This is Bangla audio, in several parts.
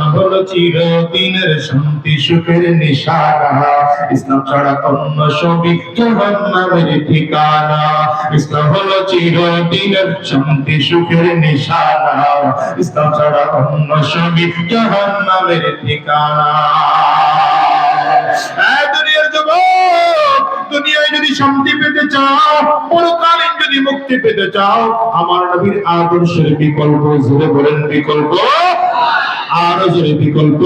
হলো চিরদিনের শান্তি, সুখের নিশানা। ইসলাম ছাড়া অন্য সবই ঠিকানা। ইসলাম হলো চিরদিনের শান্তি, সুখের নিশানা। ইসলাম ছাড়া অন্য ঠিকানা। যদি মুক্তি পেতে চাও, আমার নবীর আদর্শের বিকল্প বলেন বিকল্প। আরও জোরে বিকল্প।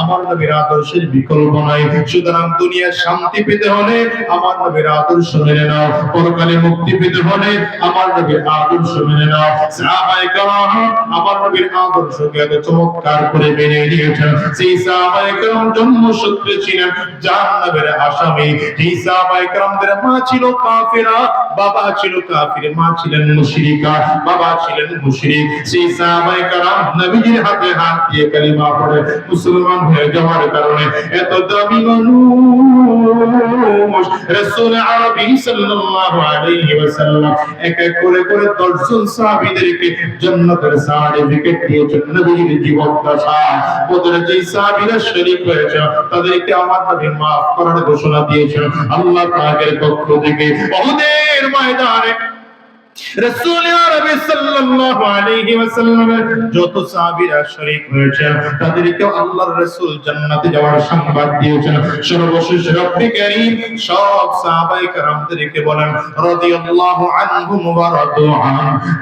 আমার নবীর আদর্শের বিকল্প নাই। সুতরাং দুনিয়ার শান্তি পেতে হলে আমার নবীর আদর্শ মেনে নাও। পরকালে মুক্তি পেতে হলে আমার নবীর আদর্শ মেনে নাও। সাহাবায়ে কেরাম আমার নবীর আদর্শকে এত চমৎকার করে মেনে নিয়েছেন। সেই সাহাবায়ে কেরাম জন্মসূত্রে ছিলেন জাহান্নামের আসামি সেই সাহাবায়ে কেরামদের মা ছিল কাফেরা, বাবা ছিল কাফির, মা ছিলেন মুশরিকা, বাবা ছিলেন মুশরিক। সেই সাহাবায়ে কেরাম নবীজির হাতে হাত দিয়ে কালিমা পড়ে, মুসলমান হয়ে যাওয়ার কারণে এত দামি মানুষ রাসূল আরবি সাল্লাল্লাহু আলাইহি ওয়াসাল্লাম এক এক করে করে দশজন সাহাবীদেরকে জান্নাতের সার্টিফিকেট দিয়েছেন। নবীর জীবন দশা। বদরে যে সাহাবীরা শরীক হয়েছে। তাদেরকে আমার নবী মাফ করার ঘোষণা দিয়েছেন। আল্লাহ পাকের পক্ষ থেকে ওহুদের ময়দানে যত সাহাবীরা শরীক হয়েছেন তাদেরকে আল্লাহর রাসূল জান্নাতে যাওয়ার সংবাদ দিয়েছেন। সর্বশেষ রব্বি কারীম সব সাহাবায়ে কেরামদেরকে বলেন, রাদিয়াল্লাহু আনহুম ওয়া রাদু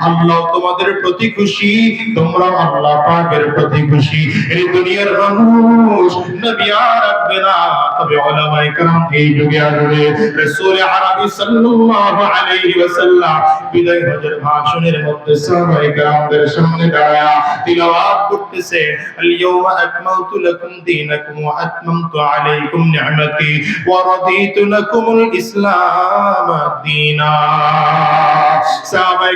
আল্লাহ তোমাদের প্রতি খুশি তোমরা আল্লাহ পাকের প্রতি খুশি। এই দুনিয়ার মানুষ নবী আর রাখবে না, তবে উলামায়ে কেরাম এই যুগে আসবে। রাসূল আরবি সাল্লাল্লাহু আলাইহি ওয়াসাল্লাম বিদায় হজের ভাষণের মধ্যে সাহাবায়ে কেরামদের সামনে দাঁড়ায়া তিলাওয়াত করতেছে।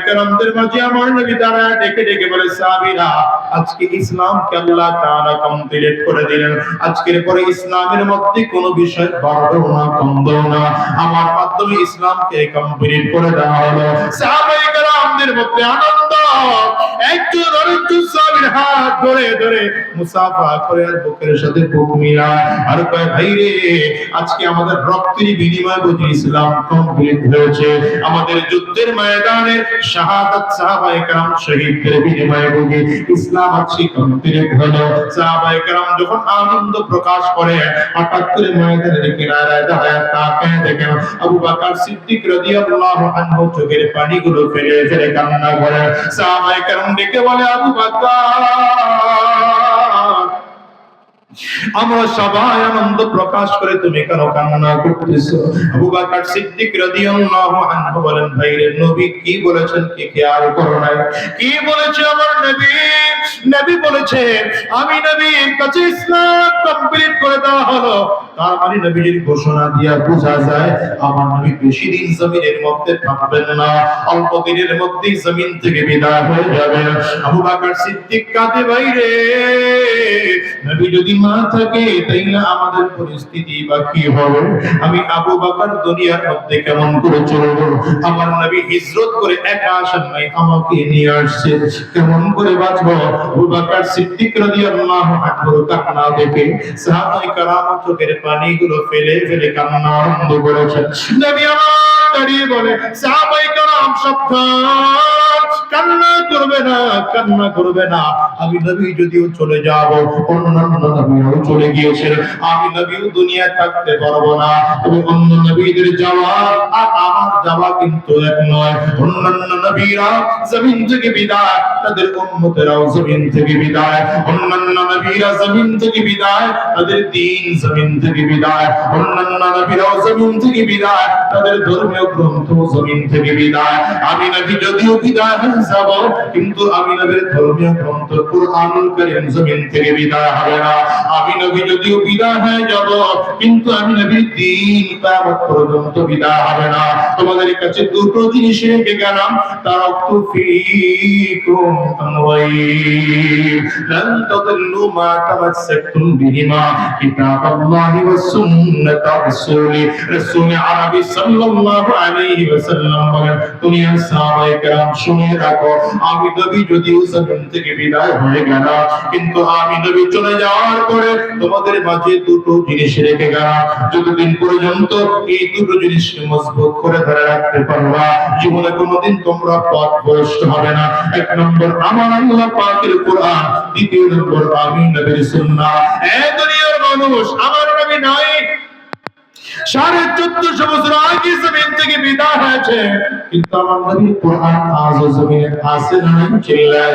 কেরামদের মাঝে আমার নবী দাঁড়ায়া ডেকে ডেকে বলে, সাহাবীরা আজকে ইসলামকে আল্লাহ তাআলা কমপ্লিট করে দিলেন। আজকের পরে ইসলামের মধ্যে কোনো বিষয় বাড়বেও না, কমবেও না। আমার মাধ্যমে ইসলামকে কমপ্লিট করে দেওয়া হলো। সাহাবায়ে কেরামদের মধ্যে আনন্দ একজন আরেকজন সাহাবীর হাত ধরে ধরে মুসাফা করে আর বুকের সাথে বুক মিলায়। আর কয় ভাই রে আজকে আমাদের রক্তের বিনিময়ে বুঝি ইসলাম কমপ্লিট হয়েছে। আমাদের যুদ্ধের ময়দানে শাহাদাত সাহাবায়ে কেরাম শহীদদের বিনিময়ে বুঝি ইসলাম আজকে কমপ্লিট হলো। সাহাবায়ে কেরাম যখন আনন্দ প্রকাশ করে, হঠাৎ করে ময়দানের কিনারায় দাঁড়ায় তাকায় দেখেন আবু বকর সিদ্দিক রাদিয়াল্লাহু আনহু চোখের পানিগুলো ফেলে ফেলে কান্না করে। সাহাবায়ে কেরাম ডেকে বলে আবু বকর আমরা সবাই আনন্দ প্রকাশ করে তুমি কেন কান্না করতেছো? আবু বকর সিদ্দিক রাদিয়াল্লাহু আনহু বলেন ভাই রে নবী কি বলেছেন কি খেয়াল করো কি বলেছে আমার নবী? নবী বলেছে, আমি কাছে ইসলাম কমপ্লিট করে দেওয়া হলো। তার মানে নবীর ঘোষণা দিয়া বোঝা যায়, আমার নবী বেশি দিন জমিনের মধ্যে থাকবেন না। অল্প দিনের মধ্যেই জমিন থেকে বিদায় হয়ে যাবেন আবু বকর সিদ্দিক কাঁদে ভাই রে নবী যদি না থাকে তাইলে আমাদের পরিস্থিতি, বা কি হবে? আমি আবু বকর দুনিয়ার মধ্যে কেমন করে চলবো? আমার নবী হিজরত করে একা আসেন নাই, আমাকে নিয়ে আসছে। কেমন করে বাঁচবো? আবু বকর সিদ্দিক রাদিয়াল্লাহু আনহু কান্না দেখে সাহাবায়ে কেরাম চোখের পানিগুলো ফেলে ফেলে কান্না আরম্ভ করেছেন। নবী আমার দাঁড়িয়ে বলে সাহাবায়ে কেরাম, সাবধান। কান্না করবে না, কান্না করবে না। আমি নবী যদিও চলে যাব, অন্যান্য নবীও চলে গিয়েছেন। আমি নবীও দুনিয়ায় থাকতে পারব না, তবে অন্য নবীদের যাওয়া আর আমার যাওয়া কিন্তু এক নয়। অন্যান্য নবীরা জমিন থেকে বিদায়, তাদের উম্মতেরাও জমিন থেকে বিদায়। অন্যান্য নবীরা জমিন থেকে বিদায়, তাদের দিন জমিন থেকে বিদায়। অন্যান্য নবীরাও জমিন থেকে বিদায়, তাদের ধর্মীয় গ্রন্থ জমিন থেকে বিদায়। আমি নবী যদিও বিদায় হয়ে যাব, কিন্তু আমি নবীর ধর্মীয় গ্রন্থ জমিন থেকে বিদায় হবে না। আমি নবী যদিও বিদায় হয়ে যাব, কিন্তু আমি নবীর পর্যন্ত বিদায় হবে না। তোমাদের কাছে দুটো জিনিস রেখে গেলাম ফীকুম লান মা বিহিমা সুন্নাত রাসূলি। সাল্লাল্লাহু আলাইহি বলেন কেরাম শুনে রাখো আমি নবী যদিও জমিন থেকে বিদায় হয়ে গেল কিন্তু আমি নবী চলে যাওয়ার পরে তোমাদের মাঝে দুটো জিনিস রেখে গেলাম। যতদিন পর্যন্ত এই দুটো জিনিসকে মজবুত করে ধরে রাখতে পারবা জীবনে কোনোদিন তোমরা পথ ভ্রষ্ট হবে না। এক নম্বর, আমার আল্লাহ পাকের কোরআন। দ্বিতীয় নম্বর, আমি নবীর সুন্নাহ। এ দুনিয়ার মানুষ, আমার নবী নাই। সাড়ে চোদ্দশো বছর আগে জমিন থেকে বিদায় হয়েছে কিন্তু আমার নবী কোরআন আজও জমিনে আছে না চিল্লায়।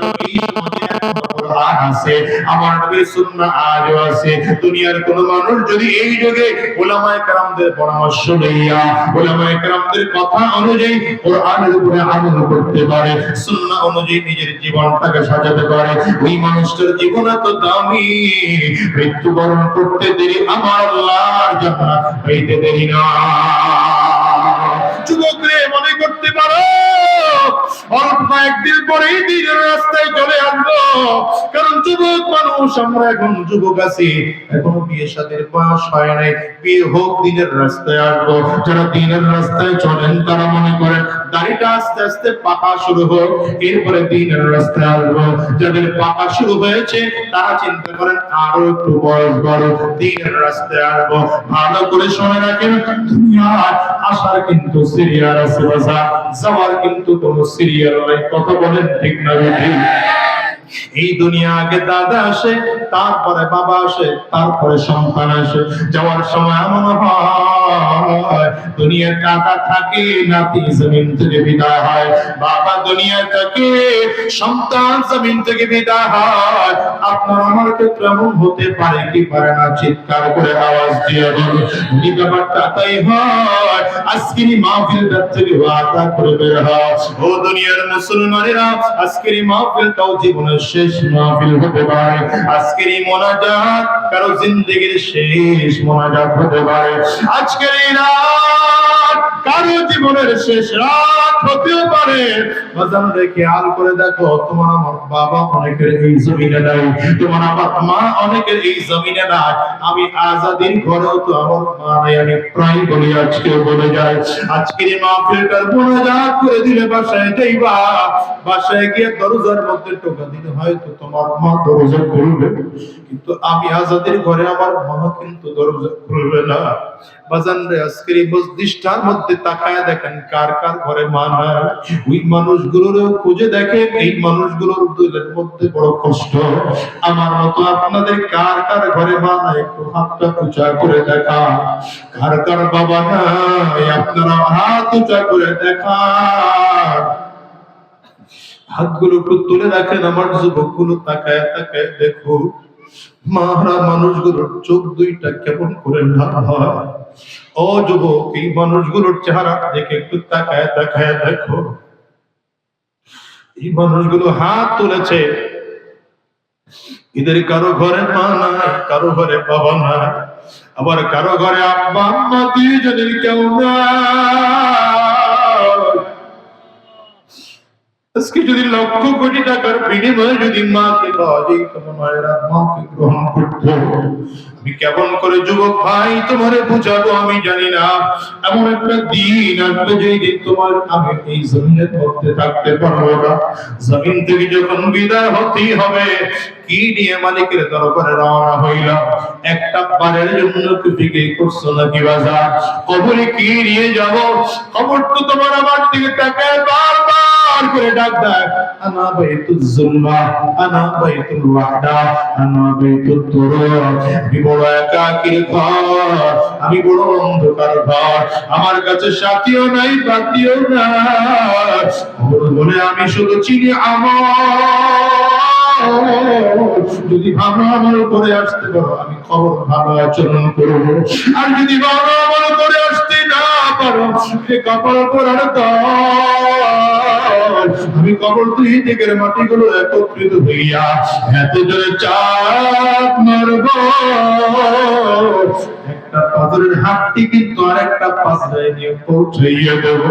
নিজের জীবনটাকে সাজাতে পারে ওই মানুষটার দামি মৃত্যুবরণ করতে দেরি আমার জান্নাত পেতে দেরি না একদিন পরেই দিনের রাস্তায় চলে আসব কারণ যুবক মানুষ, আমরা এখন যুবক আছি, এখনও বিয়ে সাদের বয়স হয় নাই। বিয়ে হোক দিনের রাস্তায় আসব। যারা দিনের রাস্তায় চলেন, তারা মনে করেন দাড়িটা আস্তে আস্তে পাকা শুরু হোক, এরপরে দিনের রাস্তায় আসব। যাদের পাকা শুরু হয়েছে, তারা চিন্তা করেন, আরও একটু বয়স বড়, দিনের রাস্তায় আসব। ভালো করে শুনে রাখেন, দুনিয়ার আসার কিন্তু সিরিয়াল আছে বাজা যাওয়ার কিন্তু কোনো সিরিয়াল নাই। কথা বলেন ঠিক না ঠিক এই দুনিয়া আগে দাদা আসে, তারপরে বাবা আসে, তারপরে সন্তান আসে। যাওয়ার সময় এমন হয়, দুনিয়ার দাদা থাকে, নাতি জমিন থেকে বিদায় হয়। বাবা দুনিয়া থেকে, সন্তান জমিন থেকে বিদায় হয়। আপনার আমার ক্ষেত্রে এমন হতে পারে কি পারে না? চিৎকার করে আওয়াজ দিয়ে বলুন যদি ব্যাপারটা তাই হয়। আজকের এই মাহফিলটার থেকে ওয়াদা করে বের হয়। ও দুনিয়ার মুসলমানেরা, আজকের মাহফিলটাও জীবনের শেষ মাহফিল হতে পারে। আজকের এই মোনাজাত কারও জিন্দগির শেষ মোনাজাত হতে পারে। আজকের এই রাত কারও জীবনের শেষ রাত হতেও পারে। করে দেখো, তোমার আমার বাবা অনেকের এই জমিনে নাই, তোমার আমার মা অনেকের এই জমিনে নাই। আমি আজাদিন ঘরেও তো আমার মা নাই, আমি প্রায় বলি বলে যাই। আজকের এই মাহফিলটার করে দিলে বাসায় যাইবা। বাসায় গিয়ে দরজার মধ্যে টোকা দিলে হয়তো তোমার মা দরজা খুলবে। কিন্তু আমি আজাদের ঘরে আমার মা কিন্তু দরজা খুলবে না। বাজান রে, আজকের এই মধ্যে তাকায় দেখেন, কার কার ঘরে মা নাই? ওই মানুষগুলোরও খুঁজে দেখেন, এই মানুষগুলোর দিলের মধ্যে বড় কষ্ট। আমার মতো আপনাদের কার কার ঘরে মা নাই? একটু হাতটা উঁচা করে দেখা। কার কার বাবা নাই? আপনারা হাত উঁচা করে দেখা। হাতগুলো একটু তুলে রাখেন, আমার যুবকগুলো তাকায় তাকায় দেখো মারা মানুষগুলোর চোখ দুইটা কেমন করে না হয়। ও যুবক এই মানুষগুলোর চেহারা দেখে একটু তাকায় তাকায় দেখো। এই মানুষগুলো হাত তুলেছে। এদের কারও ঘরে মা নাই, কারও ঘরে বাবা নাই। আবার কারও ঘরে আব্বা, আম্মা, দুইজনের কেউ নাই। আজকে যদি লক্ষ কোটি টাকার বিনিময়ে যদি মাকে পাওয়া যেত মায়েরা মাকে গ্রহণ করত। আমি কেমন করে যুবক ভাই তোমারে বুঝাবো আমি জানি না। এমন একটা দিন আসবে যেই দিন তোমার আমি এই জমিনের মধ্যে থাকতে পারব না। জমিন থেকে যখন বিদায় হতেই হবে, কি নিয়ে মালিকের দরবারে রওনা হইলাম? একটা পারের জন্য কি ফিকে করছ নাকি বাজার? কবরে কি নিয়ে যাব? খবর তো তোমার আমার দিকে তাকায় বারবার করে ডাক দেয়। আনা বাইতুল জুলমা আনা বাইতুল ওয়াহদা, আনা বাইতুল তুরুর আমি বড় একাকীর ঘর, আমি বড় অন্ধকার ঘর। আমার কাছে সাথীও নাই পাতিও না খবর বলে আমি শুধু চিনি আমার যদি ভালো আমল করে আসতে পারো, আমি খবর ভালো আচরণ করব। আর যদি ভালো আমল করে আসতে না পারো কপাল পরার দল। আমি কবর তুই থেকে মাটিগুলো একত্রিত হইয়া এত জোরে চাপ মারব। একটা পাথরের হাতটি কিন্তু আরেকটা পাথরে নিয়ে পৌঁছাইয়া দেব।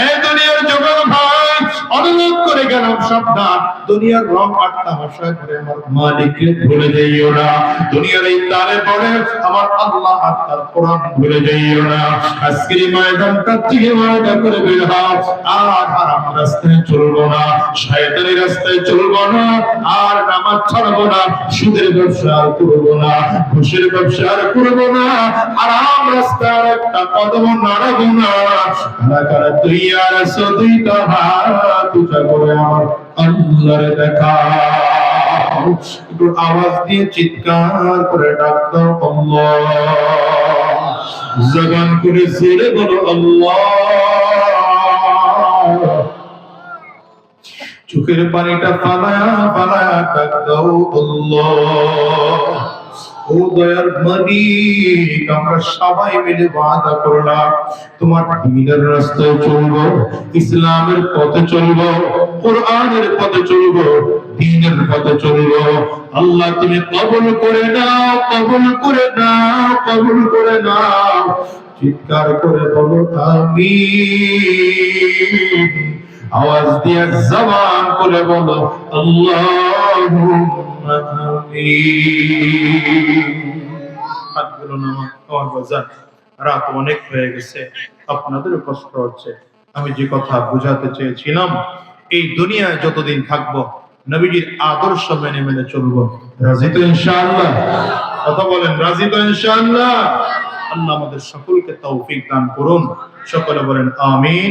এই দুনিয়ার জগৎ ভাই অনুরোধ করে গেলাম সাবধান। দুনিয়ার রং আর তামাশা করে আমার মালিককে ভুলে যাইও না। দুনিয়ার এই তালে পড়ে আমার আল্লাহ আর তার কোরআন ভুলে যাইও না। আজকের ময়দানটা থেকে ময়দা করে বের হও। আর হারাম রাস্তায় চলবো না। শয়তানি রাস্তায় চলবো না। আর নামাজ ছাড়বো না। সুদের ব্যবসা আর করব না। ঘুষের ব্যবসা আর করব না। হারাম রাস্তার একটা কদম নাড়াবো না। কারা তুই আর দুইটা হাত আওয়াজ দিয়ে চিৎকার করে ডাক দাও আল্লাহ। করে জোরে বলো চোখের পানিটা ফালায়া ফালায়া ডাক দাও আল্লাহ। ও দয়ার আমরা সবাই মিলে করলাম তোমার রাস্তায় চলবো, ইসলামের পথে চলবো, কোরআনের পথে চলবো দ্বীনের পথে চলবো। আল্লাহ, তুমি কবুল করে নাও, কবুল করে নাও, কবুল করে নাও। চিৎকার করে বলো, আমিন। আওয়াজ দিয়ে জবান করে বলো রাত অনেক হয়ে গেছে আপনাদের কষ্ট হচ্ছে। আমি যে কথা বোঝাতে চেয়েছিলাম, এই দুনিয়ায় যতদিন থাকব, নবীজির আদর্শ মেনে মেনে চলবো। রাজি তো ইনশাআল্লাহ? কথা বলেন, রাজি তো ইনশাআল্লাহ? আল্লাহ আমাদের সকলকে তৌফিক দান করুন। সকলে বলেন, আমিন।